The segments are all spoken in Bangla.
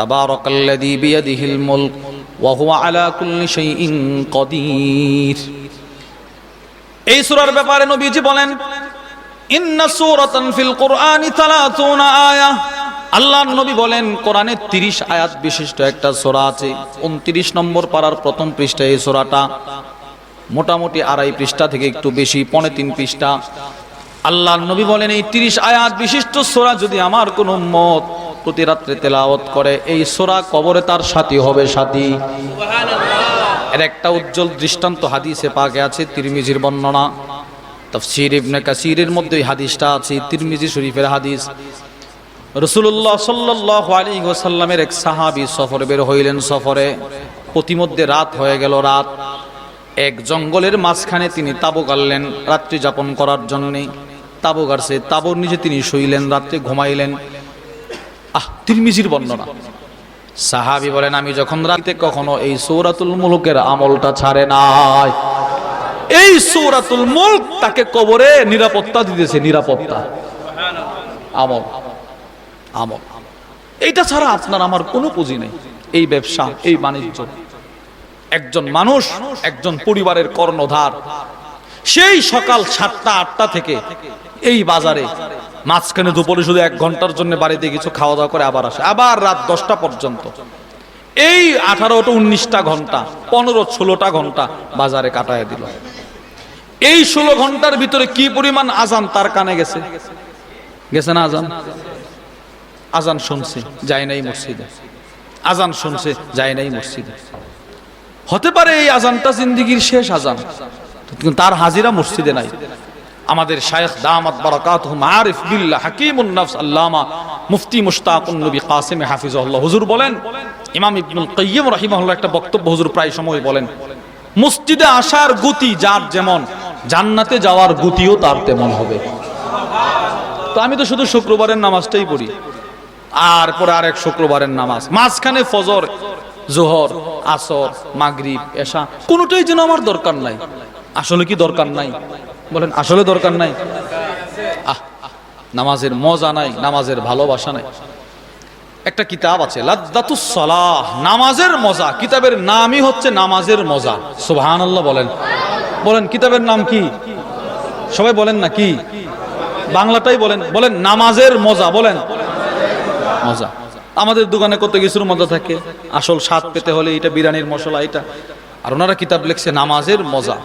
তাবারাকাল্লাযী বিয়াদিহিল মুলক ওয়া হুয়া আলা কুল্লি শাইইন কদির। এই সূরার ব্যাপারে নবীজি বলেন, ইন্না সূরাতান ফিল কুরআনি 30 আয়া। আল্লাহ নবী বলেন, কোরআনে 30 আয়াত বিশিষ্ট একটা সূরা আছে। 29 নম্বর পারার প্রথম পৃষ্ঠায় এই সূরাটা। মোটামুটি আড়াই পৃষ্ঠা থেকে একটু বেশি, পনে তিন পৃষ্ঠা। আল্লাহ নবী বলেন, এই 30 আয়াত বিশিষ্ট সূরা যদি আমার কোনো মত প্রতি রাত্রে তেলাওয়াত করে। এই সূরা কবরে তার সাথী হবে সাথী। এর একটা উজ্জ্বল দৃষ্টান্ত হাদিসে পাকে আছে তিরমিজির বর্ণনা। তফসির ইবনে কাসিরের মধ্যে এই হাদিসটা আছে তিরমিজি শরীফের হাদিস। রসুল্লাহ সাল্লাহ আলী ওসাল্লামের এক সাহাবি সফরে বের হইলেন সফরে। প্রতিমধ্যে রাত হয়ে গেল রাত। এক জঙ্গলের মাঝখানে তিনি তাবু গাড়লেন রাত্রি যাপন করার জন্যে। তাবু গাড়ছে তাবুর নিচে তিনি শুইলেন রাত্রে ঘুমাইলেন। আহ তিরমিজির বর্ণনা। সাহাবি বলেন আমি যখন রাতে কখনো এই সৌরাতুল মুলুকের আমলটা ছাড়ে নাই। এই সৌরাতুল মুলক তাকে কবরে নিরাপত্তা দিতেছে নিরাপত্তা। আমল আমল। এইটা ছাড়া আপনার আমার কোনো পুঁজি নেই। এই ব্যবসা এই বাণিজ্য। একজন মানুষ একজন পরিবারের কর্ণধার সেই সকাল সাতটা আটটা থেকে এই বাজারে মাঝখানে দুপুরে শুধু এক ঘণ্টার জন্য বাড়িতে কিছু খাওয়া দাওয়া করে আবার আসে। আবার রাত দশটা পর্যন্ত। এই আঠারোটা উনিশটা ঘণ্টা, পনেরো ষোলোটা ঘণ্টা বাজারে কাটায় দিল। এই ষোলো ঘণ্টার ভিতরে কি পরিমাণ আজান তার কানে গেছে? গেছে না আজান? আজান শুনছে, যায় নাই মসজিদে। আজান শুনছে, যায় নাই মসজিদে। হতে পারে এই আজানটা জিন্দিগির শেষ আজান তার হাজিরা মসজিদে নাই। আমাদের শায়েখ দামাত বারাকাতুহুম আরিফ বিল্লাহ হাকিমুন নফস আল্লামা মুফতি মুশতাকুন নবী কাসিম হাফিজাহুল্লাহ। হুজুর বলেন, ইমাম ইবনুল কাইয়্যিম রাহিমাহুল্লাহ একটা বক্তব্য হুজুর প্রায় সময় বলেন, মসজিদে আসার গতি যার যেমন, জান্নাতে যাওয়ার গতিও তার তেমন হবে। তো আমি তো শুধু শুক্রবারের নামাজটাই পড়ি, আর পরে আরেক শুক্রবারের নামাজ। মাঝখানে ফজর, জোহর, আসর, মাগরিব, এশা, কোনোটাই যেন আমার দরকার নাই। আসলে কি দরকার নাই? বলেন, আসলে দরকার নাই। আহ, নামাজের মজা নাই, নামাজের ভালোবাসা নাই। একটা কিতাব আছে লাদ্দাতুস সালাহ, নামাজের মজা। কিতাবের নামই হচ্ছে নামাজের মজা। সুবহানাল্লাহ বলেন। বলেন, কিতাবের নাম কি? সবাই বলেন না কি? বাংলাটাই বলেন। বলেন, নামাজের মজা, বলেন। মজা। আমাদের দোকানে কত কিছুর মজা থাকে। আসল স্বাদ পেতে হলে এটা বিরিয়ানির মশলা, এটা। আর ওনারা কিতাব লিখছে, নামাজের মজা।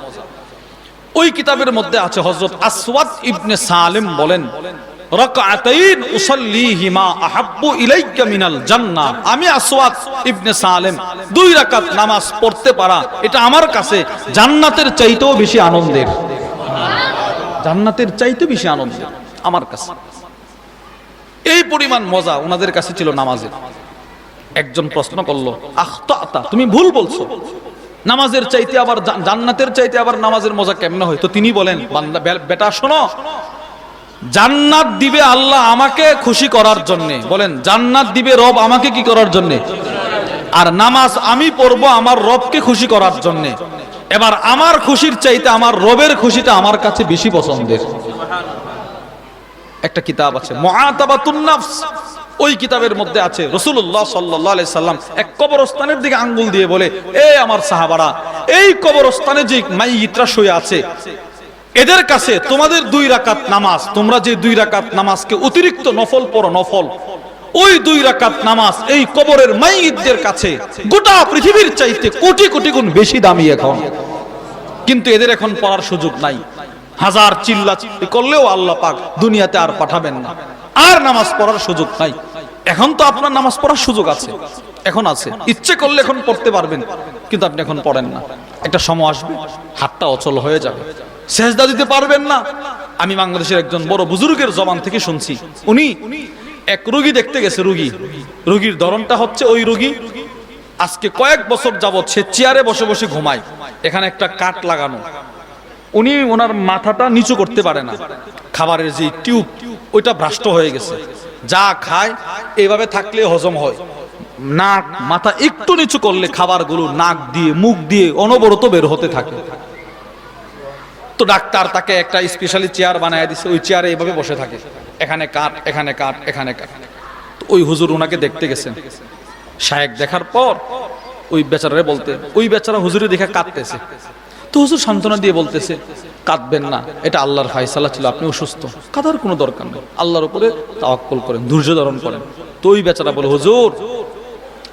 ওই কিতাবের মধ্যে আছে, হযরত আসওয়াদ ইবনে সালেম বলেন আমি ইবনে দুই নামাজ পড়তে পারা, এটা আমার কাছে জান্নাতের চাইতেও বেশি আনন্দের। জান্নাতের বেশি আমার কাছে। এই পরিমাণ মজা ওনাদের কাছে ছিল নামাজের। একজন প্রশ্ন করল আখতা তুমি ভুল বলছো। নামাজের চাইতে আবার জান্নাতের চাইতে আবার নামাজের মজা কেমনে হয়? তো তিনি বলেন বেটা, শোনো। জান্নাত দিবে আল্লাহ আমাকে খুশি করার জন্য। বলেন, জান্নাত দিবে রব আমাকে কি করার জন্য? আর নামাজ আমি পড়ব আমার রবকে খুশি করার জন্য। এবার আমার খুশির চাইতে আমার রবের খুশিটা আমার কাছে বেশি পছন্দের। একটা কিতাব আছে মুআতাবাতুন নাফস। ওই কিতাবের মধ্যে আছে, রাসূলুল্লাহ সাল্লাল্লাহু আলাইহি সাল্লাম এক কবরস্থানের দিকে আঙ্গুল দিয়ে বলে, এ আমার সাহাবারা, এই কবরস্থানে যে মাইয়িতরা শুয়ে আছে, এদের কাছে তোমাদের দুই রাকাত নামাজ, তোমরা যে দুই রাকাত নামাজকে অতিরিক্ত নফল পড়ো, নফল, ওই দুই রাকাত নামাজ এই কবরের মাইয়িতদের কাছে গোটা পৃথিবীর চাইতে কোটি কোটি গুণ বেশি দামি এখন। কিন্তু এদের এখন পড়ার সুযোগ নাই। হাজার চিল্লি করলেও আল্লাহ পাক দুনিয়াতে আর পাঠাবেন না। আর নামাজ পড়ার সুযোগ নাই। এখন তো আপনার নামাজ পড়ার সুযোগ আছে। এখন আছে। ইচ্ছে করলে এখন পড়তে পারবেন, কিন্তু আপনি এখন পড়েন না। একটা সময় আসবে, হাতটা অচল হয়ে যাবে। সেজদা দিতে পারবেন না। আমি বাংলাদেশের একজন বড় বুজুর্গের জবান থেকে শুনছি। উনি এক রুগী দেখতে গেছে, রুগী। রুগীর ধরনটা হচ্ছে ওই রুগী। আজকে কয়েক বছর যাবৎ সে চেয়ারে বসে বসে ঘুমায়। এখানে একটা কাঠ লাগানো। উনি ওনার মাথাটা নিচু করতে পারে না। খাবারের যে টিউব ওইটা ভ্রাষ্ট হয়ে গেছে। যা খায় এইভাবে থাকলে হজম হয়। নাক, মাথা একটু নিচু করলে খাবারগুলো নাক দিয়ে, মুখ দিয়ে অনবরত বের হতে থাকে। তো ডাক্তার তাকে একটা স্পেশালি চেয়ার বানায় দিছে, ওই চেয়ারে এইভাবে বসে থাকে। এখানে কাঠ এখানে কাঠ এখানে তো ওই হুজুর ওনাকে দেখতে গেছেন শায়েক দেখার পর ওই বেচারারে বলতে, ওই বেচারা হুজুরে দেখে কাঁদতেছে। তো হুজুর সান্ত্বনা দিয়ে বলতেছে, কাঁদবেন না, এটা আল্লাহর ফাইসালা ছিল, আপনি অসুস্থ। কাঁদার কোনো দরকার নেই। আল্লাহর উপরে তাওয়াক্কুল করেন, ধৈর্য ধারণ করেন। তো ওই বেচারা বলে, হুজুর,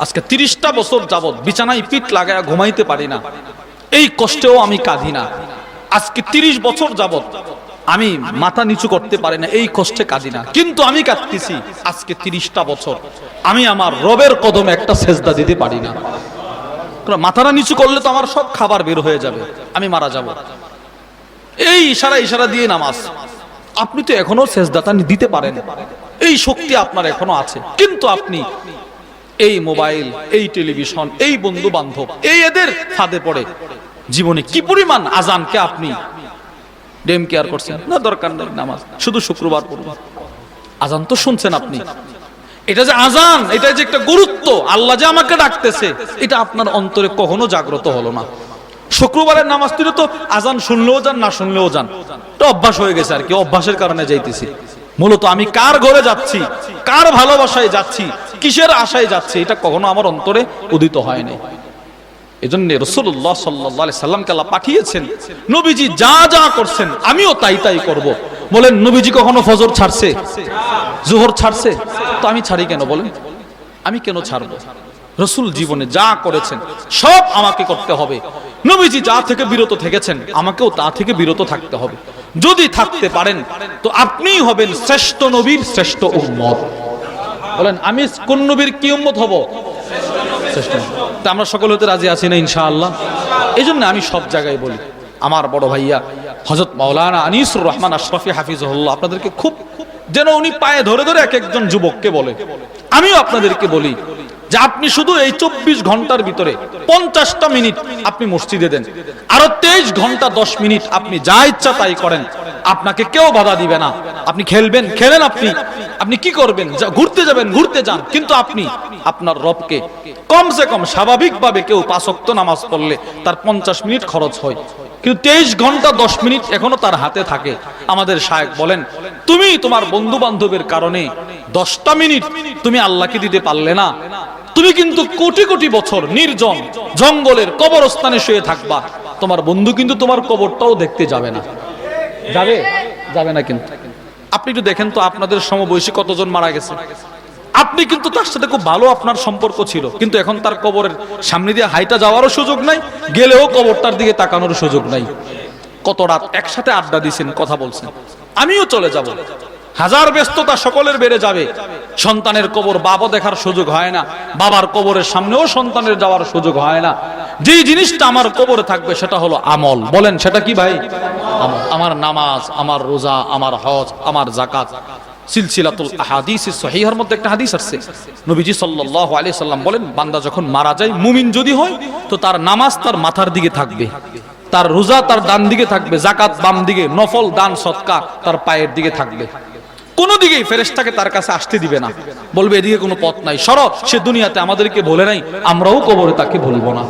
আজকে তিরিশটা বছর যাবৎ বিছানায় পিঠ লাগায় ঘুমাইতে পারি না। এই কষ্টেও আমি কাঁদি না। আজকে তিরিশ বছর যাবৎ আমি মাথা নিচু করতে পারি না, এই কষ্টে কাঁদি না। কিন্তু আমি কাঁদতেছি, আজকে তিরিশটা বছর। আমি আমার রবের কদমে একটা সেজদা দিতে পারি না। মাথাটা নিচু করলে তো আমার সব খাবার বের হয়ে যাবে। আমি মারা যাব। এই ইশারা ইশারা দিয়ে নামাজ। আপনি তো এখনও সেজদাতা দিতে পারেন। এই শক্তি আপনার এখনও আছে। কিন্তু আপনি এই মোবাইল, এই টেলিভিশন, এই বন্ধু বান্ধব এই এদের ফাঁদে পড়ে। জীবনে কি পরিমাণ আজানকে আপনি ডেম কেয়ার করছেন? না, দরকার নেই নামাজ। শুধু শুক্রবার পড়বেন আজান তো শুনছেন আপনি। এটা যে আজান, এটা যে একটা গুরুত্ব, আল্লাহ যে আমাকে ডাকতেছে, এটা আপনার অন্তরে কখনো জাগ্রত হলো না। শুক্রবারের নামাজ তুলে তো, আজান শুনলেও যান, না শুনলেও যান। এটা অভ্যাস হয়ে গেছে আর কি, অভ্যাসের কারণে যাইতেছি। মূলত আমি কার ঘরে যাচ্ছি, কার ভালোবাসায় যাচ্ছি, কিসের আশায় যাচ্ছি, এটা কখনো আমার অন্তরে উদিত হয়নি এজন্য রসুল্লাহ সাল্লাহ সাল্লামকে আল্লাহ পাঠিয়েছেন, নবীজি যা যা করছেন, আমিও তাই তাই করব। বলেন, নবীজি কখনো ফজর ছাড়ছে? জোহর ছাড়ছে? তো আমি ছাড়ি কেন বলেন? আমি কেন ছাড়বো? রসুল জীবনে যা করেছেন, সব আমাকে করতে হবে। নবীজি যা থেকে বিরত থেকেছেন, আমাকেও তা থেকে বিরত থাকতে হবে। যদি থাকতে পারেন, তো আপনিই হবেন শ্রেষ্ঠ নবীর শ্রেষ্ঠ উম্মত। বলেন, আমি কোন নবীর কি উম্মত হব? শ্রেষ্ঠ তা আমরা সকল হতে রাজি আছি না, ইনশাআল্লাহ। এই জন্য আমি সব জায়গায় বলি আমার বড় ভাইয়া হজরত মাওলানা আনিসুর রহমান আশরাফি হাফিজুল্লাহ আপনাদেরকে খুব, যেন উনি পায়ে ধরে ধরে এক একজন যুবককে বলে। আমিও আপনাদেরকে বলি যে আপনি শুধু এই চব্বিশ ঘণ্টার ভিতরে পঞ্চাশটা মিনিট আপনি মসজিদে দেন। আরও তেইশ ঘণ্টা দশ মিনিট আপনি যা ইচ্ছা তাই করেন। আপনাকে কেউ বাধা দিবে না। আপনি খেলবেন, খেলেন আপনি। আপনি কি করবেন? ঘুরতে যাবেন, ঘুরতে যান। কিন্তু আপনি, আপনার রবকে কমসে কম স্বাভাবিকভাবে কেউ পাঁচক্ত নামাজ পড়লে তার পঞ্চাশ মিনিট খরচ হয়। কিন্তু তেইশ ঘণ্টা দশ মিনিট এখনও তার হাতে থাকে। আমাদের শায়েক বলেন, তুমি তোমার বন্ধু বান্ধবের কারণে দশটা মিনিট তুমি আল্লাহকে দিতে পারলে না। তুমি কিন্তু কোটি কোটি বছর নির্জন জঙ্গলের কবরস্থানে শুয়ে থাকবা। তোমার বন্ধু কিন্তু তোমার কবরটাও দেখতে যাবে না। যাবে? যাবে না কিন্তু। আপনি একটু দেখেন তো আপনাদের সমবয়সী কতজন মারা গেছে। আপনি কিন্তু তার সাথে খুব ভালো আপনার সম্পর্ক ছিল। কিন্তু এখন তার কবরের সামনে দিয়ে হাইটা যাওয়ারও সুযোগ নাই, গেলেও কবরটার দিকে তাকানোর সুযোগ নাই। কত রাত একসাথে আড্ডা দিছেন, কথা বলছেন। আমিও চলে যাব। হাজার ব্যস্ততা সকলের বেড়ে যাবে। সন্তানের কবর বাবা দেখার সুযোগ হয় না। বাবার কবরের সামনেও সন্তানের যাওয়ার সুযোগ হয় না। যেই জিনিসটা আমার কবরে থাকবে সেটা হলো আমল। বলেন, সেটা কি ভাই? আমার নামাজ, আমার রোজা, আমার হজ, আমার জাকাত মধ্যে একটা হাদিস নবীজি বলেন, বান্দা যখন মারা যায়, মুমিন যদি হয়, তো তার নামাজ তার মাথার দিকে থাকবে। তার রোজা তার ডান দিকে থাকবে জাকাত বাম দিকে, নফল, দান, সৎকা তার পায়ের দিকে থাকবে। কোনো দিকেই ফেরেশতাকে তার কাছে আসতে দিবে না। বলবে, এদিকে কোনো পথ নাই। সর, সে দুনিয়াতে আমাদেরকে বলে নাই, আমরাও কবরে তাকে বলব না।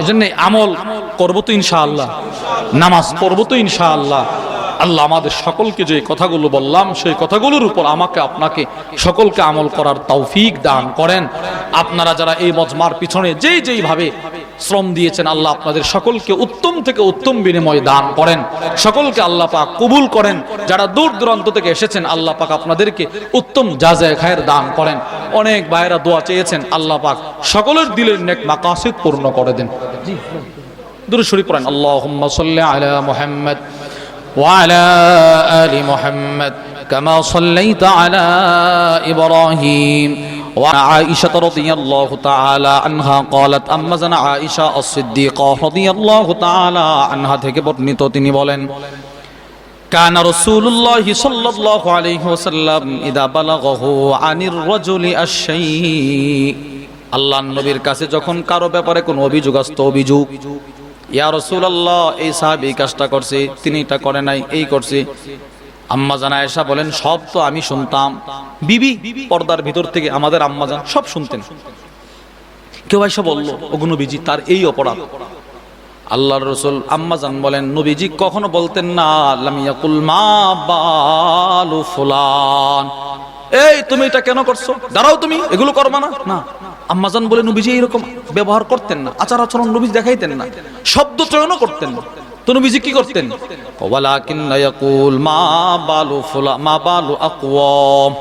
এই জন্য আমল করব তো ইনশাআল্লাহ, নামাজ পড়ব তো ইনশাআল্লাহ আল্লাহ আমাদের সকলকে যে কথাগুলো বললাম, সেই কথাগুলোর উপর আমাকে, আপনাকে সকলকে আমল করার তৌফিক দান করেন। আপনারা যারা এই মজমার পিছনে যেই যেইভাবে শ্রম দিয়েছেন, আল্লাহ আপনাদের সকলকে উত্তম থেকে উত্তম বিনিময় দান করেন। সকলকে আল্লাহ পাক কবুল করেন। যারা দূর দূরান্ত থেকে এসেছেন, আল্লাহ পাক আপনাদেরকে উত্তম জাজায় খায়ের দান করেন। অনেক ভাইয়েরা দোয়া চেয়েছেন, আল্লাহ পাক সকলের দিলের নেক মাকাসিদ পূর্ণ করে দেন। দুরূদ শরীফ পড়েন, আল্লাহুম্মা সাল্লি আলা মুহাম্মদ ওয়া আলা আলি মুহাম্মদ كما صليت على إبراهيم وعن عائشة رضي الله تعالى عنها قالت أما زن عائشة الصديقة رضي الله تعالى عنها থেকে বর্ণিত তিনি বলেন كان رسول الله صلى الله عليه وسلم إذا بلغه عن الرجل الشيء আল্লাহ নবীর কাছে যখন কারো ব্যাপারে কোনো অভিযোগ আসতো অভিযোগ ইয়া রসুল্লাহ এই সাহাব এই কাজটা করছে, তিনি এটা করে নাই, এই করছে। আম্মা জানা এসা বলেন, সব তো আমি শুনতাম। বিবি পর্দার ভিতর থেকে আমাদের আম্মা জান সব শুনতেন। কেউ এসে বলল, ওগো নবীজি, তার এই অপরাধ। আল্লাহর রসুল আম্মাজান বলেন, নবীজি, কখনো বলতেন না লামিয়াকুল মা বালু ফুলান। এই, তুমি এটা কেন করছ? দাঁড়াও তুমি, এগুলো করবা না? না। আম্মাজান বলে নবীজি এইরকম ব্যবহার করতেন না, আচার আচরণ নবীজি দেখাইতেন না, শব্দ চয়নও করতেন না। তো নবীজি কি করতেন? ওয়ালাকিন মা বালু ফুলা, মা বালু আকওয়াম।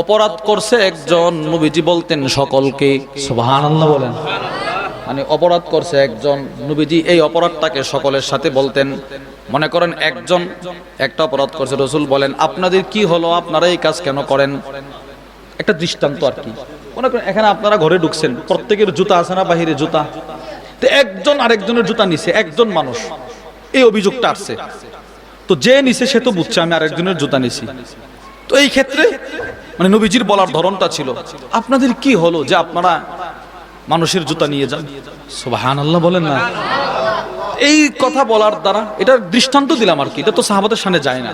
অপরাধ করছে একজন, নবীজি বলতেন সকলকে, সুবহানাল্লাহ বলেন। মানে অপরাধ করছে একজন, নবীজি এই অপরাধটাকে সকলের সাথে বলতেন। মনে করেন একজন, একটা অপরাধ করছে, রসুল বলেন, আপনাদের কি হলো? আপনারা এই কাজ কেন করেন? একটা দৃষ্টান্ত আর কি। মনে করেন, এখানে আপনারা ঘরে ঢুকছেন, প্রত্যেকের জুতা আছে না বাহিরে জুতা? তো একজন আরেকজনের জুতা নিছে, একজন মানুষ। এই অভিযোগটা আসছে। তো যে নিছে সে তো বুঝছে, আমি আরেকজনের জুতা নিছি। তো এই ক্ষেত্রে মানে নবীজির বলার ধরনটা ছিল, আপনাদের কি হলো যে আপনারা মানুষের জুতা নিয়ে যান? সুবাহান আল্লাহ বলেন না। এই কথা বলার দ্বারা, এটার দৃষ্টান্ত দিলাম আর কি। এটা তো সাহাবাদের সামনে যায় না।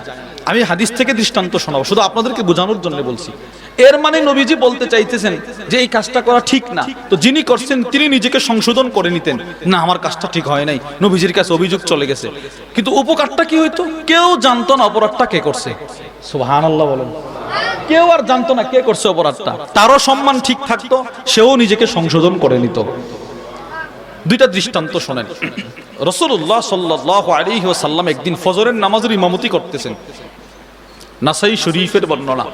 আমি হাদিস থেকে দৃষ্টান্ত শোনাবো, শুধু আপনাদেরকে বোঝানোর জন্য বলছি। এর মানে নবীজি বলতে চাইতেছেন যে এই কাজটা করা ঠিক না। তো যিনি করছেন, তিনি নিজেকে সংশোধন করে নিতেন। না, আমার কাজটা ঠিক হয় নাই। নবীজির কাছে অভিযোগ চলে গেছে। কিন্তু উপকারটা কি হইতো? কেউ জানতো না অপরাধটা কে করছে। সুবহান আল্লাহ বলেন। কেউ আর জানতো না কে করছে অপরাধটা। তারও সম্মান ঠিক থাকতো, সেও নিজেকে সংশোধন করে নিত। দুইটা দৃষ্টান্ত শোনেন। রসুল্লাহ সাল্লাহ আলী সাল্লাম একদিন ফজরের নামাজের ইমামতি করতেছেন। নাসাই শরীফের বর্ণনা।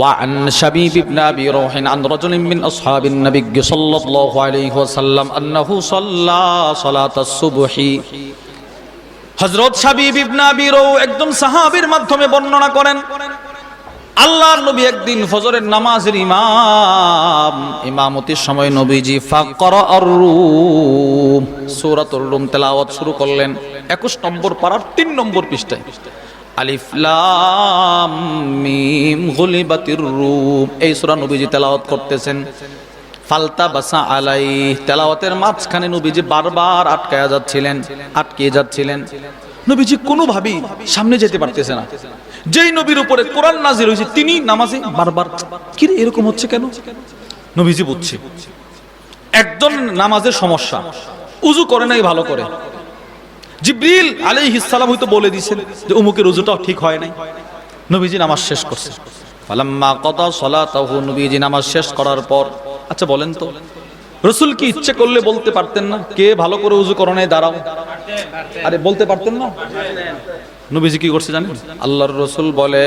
وعن شبيب بن ابي روح عن رجل من اصحاب النبي صلى الله عليه وسلم انه صلى صلاه الصبح হযরত শাবিব ইবনে আবি রৌ একজন সাহাবীর মাধ্যমে বর্ণনা করেন আল্লাহর নবী একদিন ফজরের নামাজের ইমাম ইমামতির সময় নবীজি ফাকরা আর রুম সূরাতুর রুম তেলাওয়াত শুরু করলেন 21 নম্বর পারার 3 নম্বর পৃষ্ঠায় আলিফ লাম মিম গুলিবাতির রুম এই সূরা নবীজি তেলাওয়াত করতেছেন। ফালতা বাসা আলাই তেলাওয়াতের মাঝখানে নবীজি বারবার আটকায়া যাচ্ছিলেন, আটকিয়ে যাচ্ছিলেন। নবীজি কোনোভাবেই সামনে যেতে পারতেছে না। যেই নবীর উপরে কোরআন নাজির হয়েছে, তিনি নামাজে বারবার কি এরকম হচ্ছে কেন? নবীজি বুঝছে। একজন নামাজের সমস্যা। উজু করে নাই, ভালো করে। জিব্রিল আলাইহিস সালাম হয়তো বলে দিয়েছেন যে উমুকের রুজুটাও ঠিক হয় নাই। নবীজি নামাজ শেষ করছে। ফালাম্মা সলা তাহু নবীজি নামাজ শেষ করার পর আচ্ছা বলেন তো, রসুল কি ইচ্ছে করলে বলতে পারতেন না? কে ভালো করে উজু করো নাই, দাঁড়াও। আরে বলতে পারতেন না? নবীজি কি করছে জানেন? আল্লাহর রসুল বলে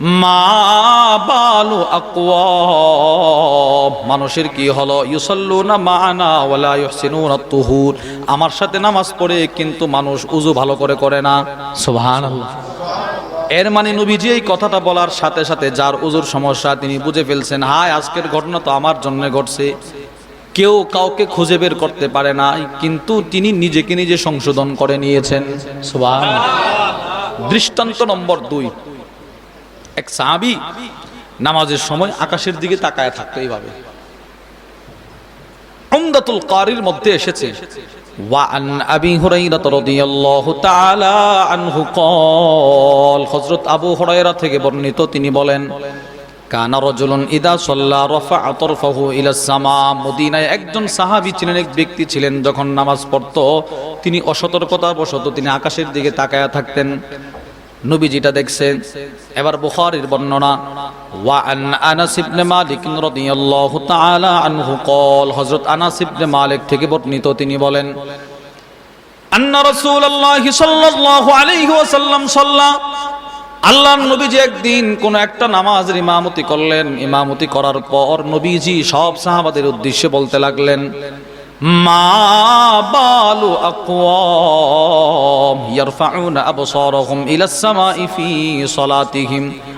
মা বালু আকওয়াম। মানুষের কি হলো? ইউসাল্লুনা মাআনা ওয়ালা ইহসিনুনা তুহুর। আমার সাথে নামাজ পড়ে কিন্তু মানুষ উজু ভালো করে করে না। সুবহানাল্লাহ। এর মানে নবীজি এই কথাটা বলার সাথে সাথে যার উজুর সমস্যা তিনি বুঝে ফেলছেন হায় আজকের ঘটনা তো আমার জন্য ঘটছে। কেউ কাউকে খুঁজে বের করতে পারে না কিন্তু তিনি নিজেকে নিজে সংশোধন করে নিয়েছেন। সুবহানাল্লাহ। দৃষ্টান্ত নম্বর দুই। এক সাহাবি নামাজের সময় আকাশের দিকে তাকায় থাকতো এইভাবে উমদাতুল কারির মধ্যে এসেছে وعن أبي هريرة رضي الله تعالى عنه قال হযরত আবু হুরায়রা থেকে বর্ণিত তিনি বলেন কানা রজুলুন ইদা সাল্লা রফা তরফাহু ইলা সামা মদিনায় একজন সাহাবী ছিলেন এক ব্যক্তি ছিলেন যখন নামাজ পড়তো তিনি অসতর্কতার বশত তিনি আকাশের দিকে তাকায়া থাকতেন নবীজিটা দেখছেন এবার বুখারীর বর্ণনা ওয়া আন আনাস ইবনে মালিক রাদিয়াল্লাহু তাআলা আনহু قال হযরত আনাস ইবনে মালিক থেকে বর্ণিত তিনি বলেন আন্না রাসূলুল্লাহ সাল্লাল্লাহু আলাইহি ওয়াসাল্লাম সাল্লা আল্লাহর নবীজি একদিন কোন একটা নামাজের ইমামতি করলেন ইমামতি করার পর নবীজি সব সাহাবাদের উদ্দেশ্যে বলতে লাগলেন মা বালু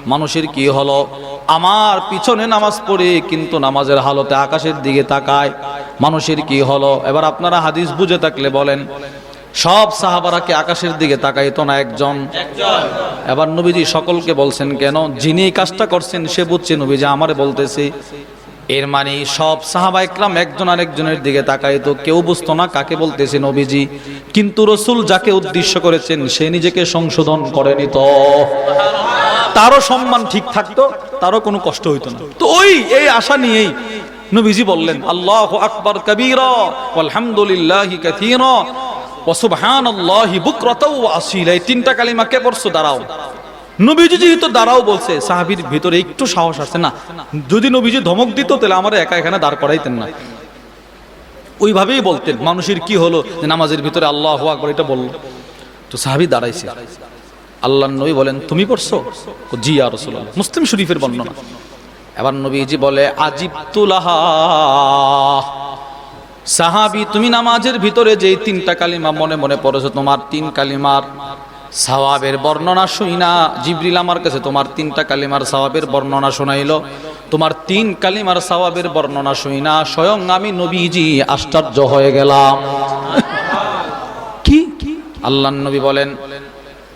মানুষের কি হলো? আমার পিছনে নামাজ পড়ে কিন্তু নামাজের হালতে আকাশের দিকে তাকায়। মানুষের কি হলো? এবার আপনারা হাদিস বুঝে থাকলে বলেন, সব সাহাবারা কি আকাশের দিকে তাকাইতো না একজন? এবার নবীজি সকলকে বলছেন, কেন? যিনি কাজটা করছেন সে বুঝছে, নবীজি আমারে বলতেছে এর মানে সব সাহাবা একরাম একজন আরেকজনের দিকে তাকাইতো কেউ বুঝতো না কাকে বলতেছে নবীজি। কিন্তু রসুল যাকে উদ্দেশ্য করেছেন, সে নিজেকে সংশোধন করে নিত তারও সম্মান ঠিক থাকতো, তারও কোনো কষ্ট হইতো না। তো ওই, এই আশা নিয়েই নবীজি বললেন, আল্লাহ আকবর কবিরা আলহামদুলিল্লাহি কাথীরা, ওয়া সুবহানাল্লাহি বুকরাতাও ওয়া আসীলা এই তিনটা কালিমা কে পড়ছো? দাঁড়াও। নবীজি যেহেতু দাঁড়াও বলছে, সাহাবির ভিতরে একটু সাহস আছে না। যদি নবীজি ধমক দিত, তাহলে আমার একা এখানে দাঁড় করাইতেন না। ওইভাবেই বলতেন, মানুষের কি হলো যে নামাজের ভিতরে আল্লাহ আকবর এটা বলল। তো সাহাবি দাঁড়াইছে। আল্লাহ নবী বলেন, তুমি পড়ছো? জি আর মুসলিম শরীফের বর্ণনা। এবার নবীজি বলে, আজিবতুলাহা। সাহাবি, তুমি নামাজের ভিতরে যেই তিনটা কালিমা মনে মনে পড়েছো, তোমার তিন কালিমার সাওয়াবের বর্ণনা শুই না। জিবরিল আমার কাছে তোমার তিনটা কালিমার সাওয়াবের বর্ণনা শোনাইল। তোমার তিন কালিমার সাওয়াবের বর্ণনা শুই না। স্বয়ং আমি নবীজি আশ্চর্য হয়ে গেলাম। কি? আল্লাহ নবী বলেন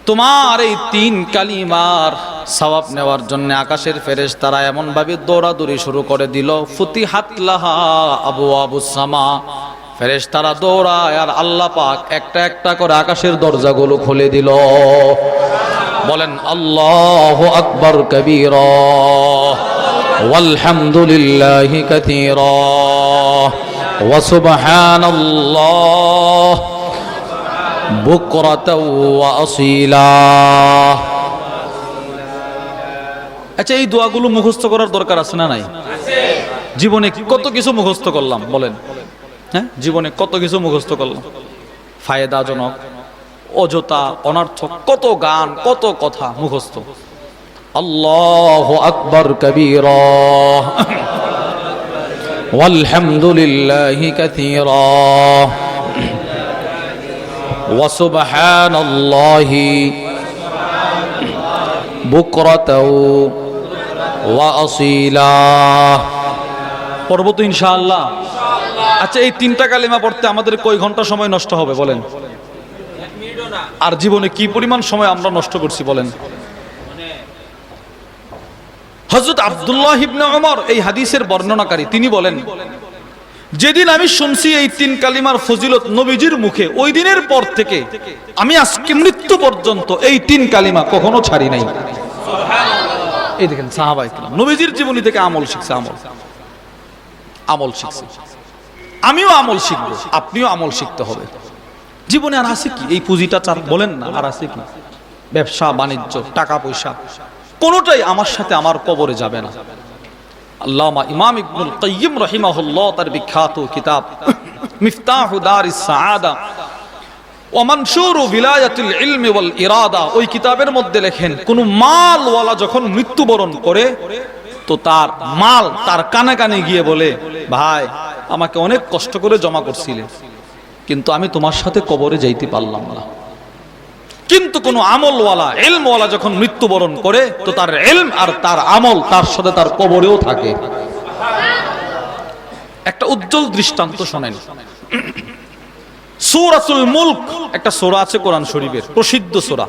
তোমার এই তিন কালিমার সওয়াব নেওয়ার জন্য আকাশের ফেরেশ তারা এমন ভাবে দৌড়াদৌড়ি শুরু করে দিল। ফুতি হাতলাহা আবু আবু সামা। ফেরেশ তারা দৌড়ায় আর আল্লাহ পাক একটা একটা করে আকাশের দরজাগুলো খুলে দিল। বলেন, আল্লাহ আকবর কবির, ওয়ালহামদুলিল্লাহি কাথীরা সুবহানাল্লাহ, বুকরাতাও ওয়া আসীলা। আচ্ছা এই দোয়াগুলো মুখস্থ করার দরকার আছে না নাই? জীবনে কত কিছু মুখস্থ করলাম, বলেন। হ্যাঁ জীবনে কত কিছু মুখস্থ করলাম ফায়দাজনক অযথা অনর্থক কত গান কত কথা মুখস্থ আল্লাহ আকবর কবির والحمد كثيرا وسبحان الله بكرة وأصيلا পড়বো তো ইনশাআল্লাহ আচ্ছা এই তিনটা কালিমা পড়তে আমাদের কয় ঘণ্টা সময় নষ্ট হবে, বলেন? আর জীবনে কি পরিমাণ সময় আমরা নষ্ট করছি, বলেন? হজরত আব্দুল্লাহ ইবনে ওমর এই হাদিসের বর্ণনাকারী, তিনি বলেন, যেদিন আমি শুনছি এই তিন কালিমার ফজিলত নবীজির মুখে, ওই দিনের পর থেকে আমি আজকে মৃত্যু পর্যন্ত এই তিন কালিমা কখনো ছাড়ি নাই। এই দেখেন সাহাবাই নবীজির জীবনী থেকে আমল শিখছে, আমল। আমল শিখছে। আমিও আমল শিখব, আপনিও আমল শিখতে হবে। জীবনে আর আছে কি? এই পুঁজিটা চার বলেন না, আর আছে কি? ব্যবসা, বাণিজ্য, টাকা পয়সা, কোনোটাই আমার সাথে আমার কবরে যাবে না। আল্লামা ইমাম ইবনুল কাইয়িম রাহিমাহুল্লাহ তার বিখ্যাত কিতাব, মিফতাহু দারিস সাআদা ও মানসুরু বিলায়াতুল ইলমি ওয়াল ইরাদা, ওই কিতাবের মধ্যে লেখেন, কোন মালওয়ালা যখন মৃত্যুবরণ করে, তো তার মাল তার কানে কানে গিয়ে বলে, ভাই আমাকে অনেক কষ্ট করে জমা করছিলেন। কিন্তু আমি তোমার সাথে কবরে যাইতে পারলাম না। কিন্তু কোন আমলওয়ালা এলমওয়ালা যখন মৃত্যুবরণ করে, তো তার এলম আর তার আমল তার সাথে তার কবরেও থাকে। একটা উজ্জ্বল দৃষ্টান্ত শোনেন। সূরাতুল মুলক, একটা সোরা আছে কোরআন শরীফের, প্রসিদ্ধ সূরা।